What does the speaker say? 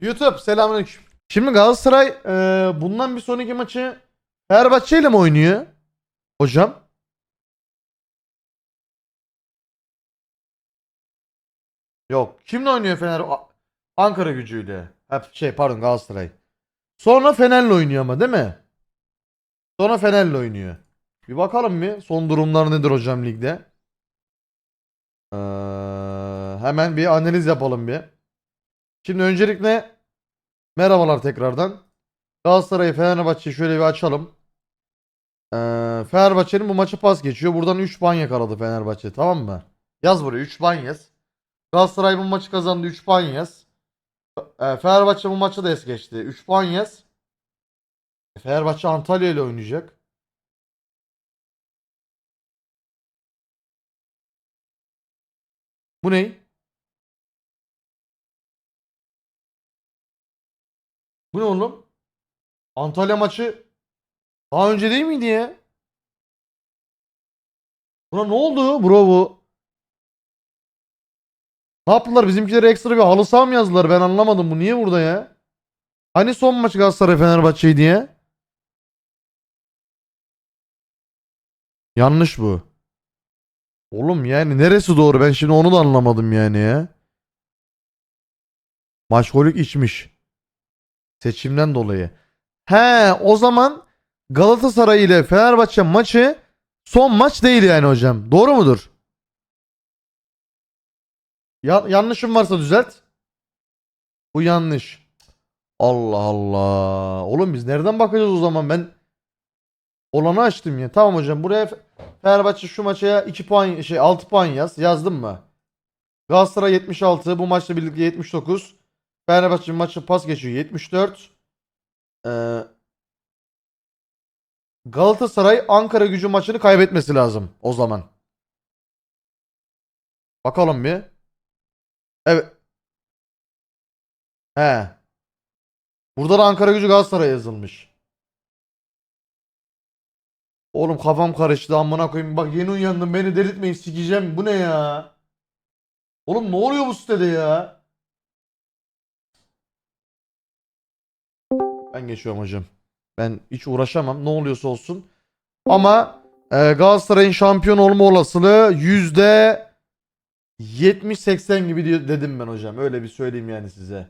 YouTube selamünaleyküm. Şimdi Galatasaray e, bundan bir sonraki maçı Fenerbahçe ile mi oynuyor? Hocam. Yok. Kimle oynuyor Fener? A- Ankara gücüyle. Ha, şey pardon Galatasaray. Sonra Fener'le oynuyor ama değil mi? Sonra Fener'le oynuyor. Bir bakalım bir son durumlar nedir hocam ligde. Ee, hemen bir analiz yapalım bir. Şimdi öncelikle merhabalar tekrardan. Galatasaray Fenerbahçe'yi şöyle bir açalım. Ee, Fenerbahçe'nin bu maçı pas geçiyor. Buradan 3 puan yakaladı Fenerbahçe tamam mı? Yaz buraya 3 puan yaz. Galatasaray bu maçı kazandı 3 puan yaz. Ee, Fenerbahçe bu maçı da es geçti. 3 puan yaz. Fenerbahçe Antalya ile oynayacak. Bu ne? Bu ne oğlum? Antalya maçı daha önce değil miydi ya? Buna ne oldu bro bu? Ne yaptılar? Bizimkilere ekstra bir halı saha mı yazdılar? Ben anlamadım. Bu niye burada ya? Hani son maç Galatasaray Fenerbahçe'ydi ya? Yanlış bu. Oğlum yani neresi doğru? Ben şimdi onu da anlamadım yani ya. Maçkolik içmiş. Seçimden dolayı. He o zaman Galatasaray ile Fenerbahçe maçı son maç değil yani hocam. Doğru mudur? Ya yanlışım varsa düzelt. Bu yanlış. Allah Allah. Oğlum biz nereden bakacağız o zaman? Ben olanı açtım ya. Tamam hocam. Buraya Fe- Fenerbahçe şu maça 2 puan şey 6 puan yaz. Yazdım mı? Galatasaray 76, bu maçla birlikte 79. Fenerbahçe maçı pas geçiyor 74. Ee, Galatasaray Ankara Gücü maçını kaybetmesi lazım o zaman. Bakalım bir. Evet. He. Burada da Ankara Gücü Galatasaray yazılmış. Oğlum kafam karıştı amına koyayım. Bak yeni uyandım beni delirtmeyin sikeceğim. Bu ne ya? Oğlum ne oluyor bu sitede ya? Ben geçiyorum hocam. Ben hiç uğraşamam. Ne oluyorsa olsun. Ama e, Galatasaray'ın şampiyon olma olasılığı yüzde 70-80 gibi dedim ben hocam. Öyle bir söyleyeyim yani size.